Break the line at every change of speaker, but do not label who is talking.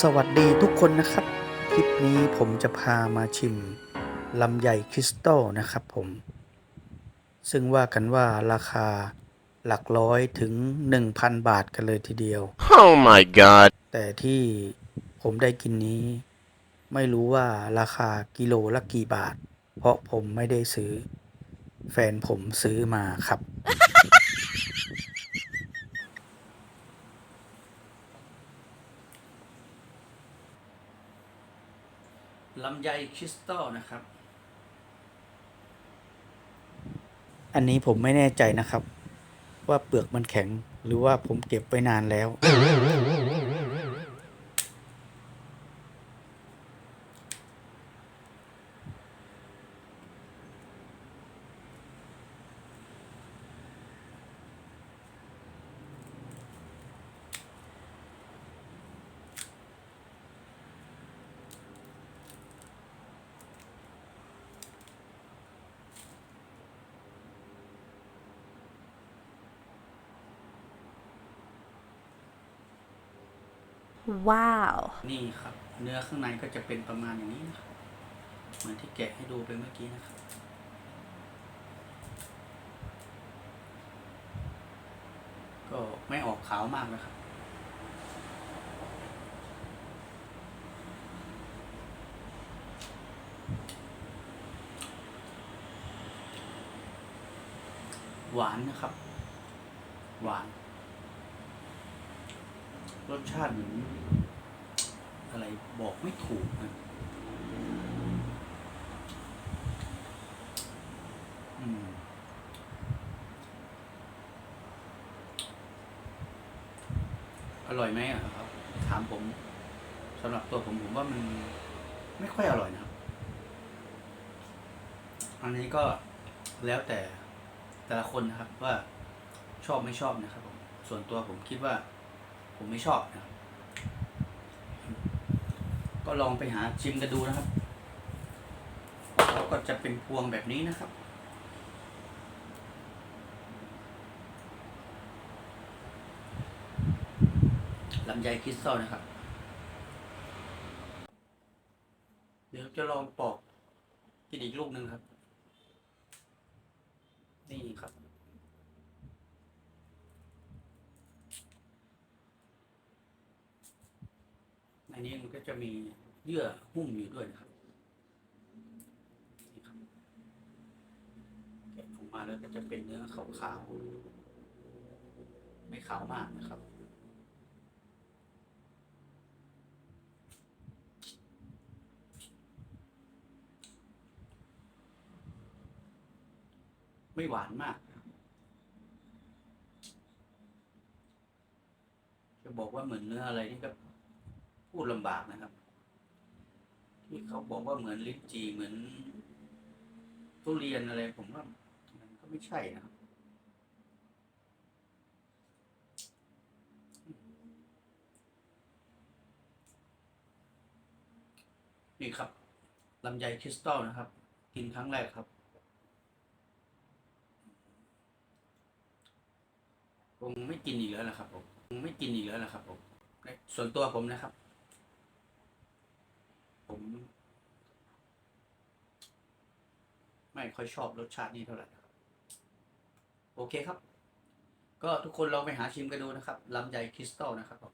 สวัสดีทุกคนนะครับ คลิปนี้ผมจะพามาชิมลำไยคริสตัลนะครับผม ซึ่งว่ากันว่าราคาหลักร้อยถึง 1,000 บาทกันเลยทีเดียว
Oh my god.
แต่ที่ผมได้กินนี้ ไม่รู้ว่าราคากิโลละกี่บาท เพราะผมไม่ได้ซื้อ แฟนผมซื้อมาครับ ลำไยคริสตัลนะครับ อันนี้ผมไม่แน่ใจนะครับ ว่าเปลือกมันแข็งหรือว่าผมเก็บไว้นานแล้ว
ว้าว
นี่ครับ เนื้อข้างในก็จะเป็นประมาณอย่างนี้นะครับเหมือนที่แกะให้ดูไปเมื่อกี้นะครับก็ไม่ออกขาวมากนะครับ หวานนะครับ หวาน รสชาติเหมือนอะไรบอกไม่ถูกนะอืมอร่อยไหมอะครับ ถามผมสำหรับตัวผมผมว่ามันไม่ค่อยอร่อยนะครับ อันนี้ก็แล้วแต่แต่ละคนนะครับว่าชอบไม่ชอบนะครับผมส่วนตัวผมคิดว่า ผมไม่ชอบนะก็ลองไปหาชิมกันดูนะครับเขาก็จะเป็นพวงแบบนี้นะครับ ลำไยคริสตัลนะครับ เดี๋ยวจะลองปอกกินอีกลูกหนึ่งครับ นี่ครับ ในนี้มันก็จะมีเยื่อหุ้มอยู่ด้วยนะครับนี่ครับแกะออกมาแล้วก็จะเป็นเนื้อขาวๆไม่ขาวมากนะครับไม่หวานมาก จะบอกว่าเหมือนเนื้ออะไรนี่ก็ พูดลำบากนะครับ ที่เขาบอกว่าเหมือนลิ้นจีเหมือนทุเรียนอะไร ผมว่ามันก็ไม่ใช่นะครับนี่ครับลำไยคริสตัลนะครับ กินครั้งแรกครับคงไม่กินอีกแล้วนะครับผมคงไม่กินอีกแล้วนะครับผมในส่วนตัวผมนะครับ ผม ไม่ค่อยชอบรสชาตินี้เท่าไหร่โอเคครับ ก็ทุกคนลองไปหาชิมกันดูนะครับลำไยคริสตัลนะครับผม